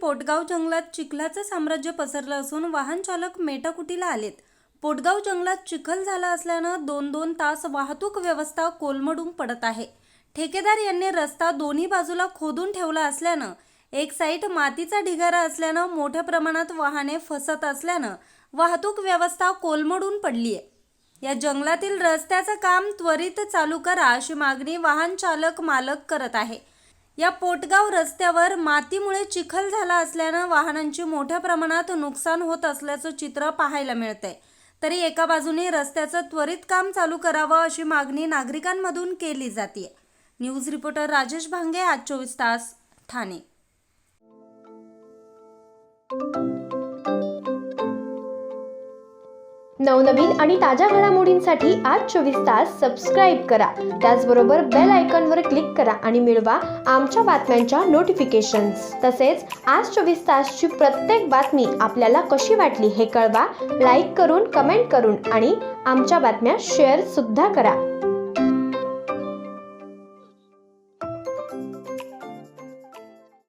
पोटगाव जंगलात चिखलाचं साम्राज्य पसरलं असून वाहन चालक मेटाकुटीला आलेत. पोटगाव जंगलात चिखल झाला असल्यानं दोन दोन तास वाहतूक व्यवस्था कोलमडून पडत आहे. ठेकेदार यांनी रस्ता दोन्ही बाजूला खोदून ठेवला असल्यानं एक साईड मातीचा ढिगारा असल्यानं मोठ्या प्रमाणात वाहने फसत असल्यानं वाहतूक व्यवस्था कोलमडून पडली आहे या जंगलातील रस्त्याचं काम त्वरित चालू करा अशी मागणी वाहन चालक मालक करत आहे. या पोटगाव रस्त्यावर मातीमुळे चिखल झाला असल्यानं वाहनांची मोठ्या प्रमाणात नुकसान होत असल्याचं चित्र पाहायला मिळतंय. तरी एका बाजूने रस्त्याचं त्वरित काम चालू करावं अशी मागणी नागरिकांमधून केली जाते न्यूज रिपोर्टर राजेश भांगे आज चोवीस तास ठाणे. नवनवीन आणि ताज्या घडामोडींसाठी आज चोवीस तास सबस्क्राईब करा. त्याचबरोबर बेल आयकॉनवर क्लिक करा आणि मिळवा आमच्या बातम्यांच्या नोटिफिकेशन्स तसेच आज चोवीस तासची प्रत्येक बातमी आपल्याला कशी वाटली हे कळवा. लाईक करून कमेंट करून आणि आमच्या बातम्या शेअर सुद्धा करा.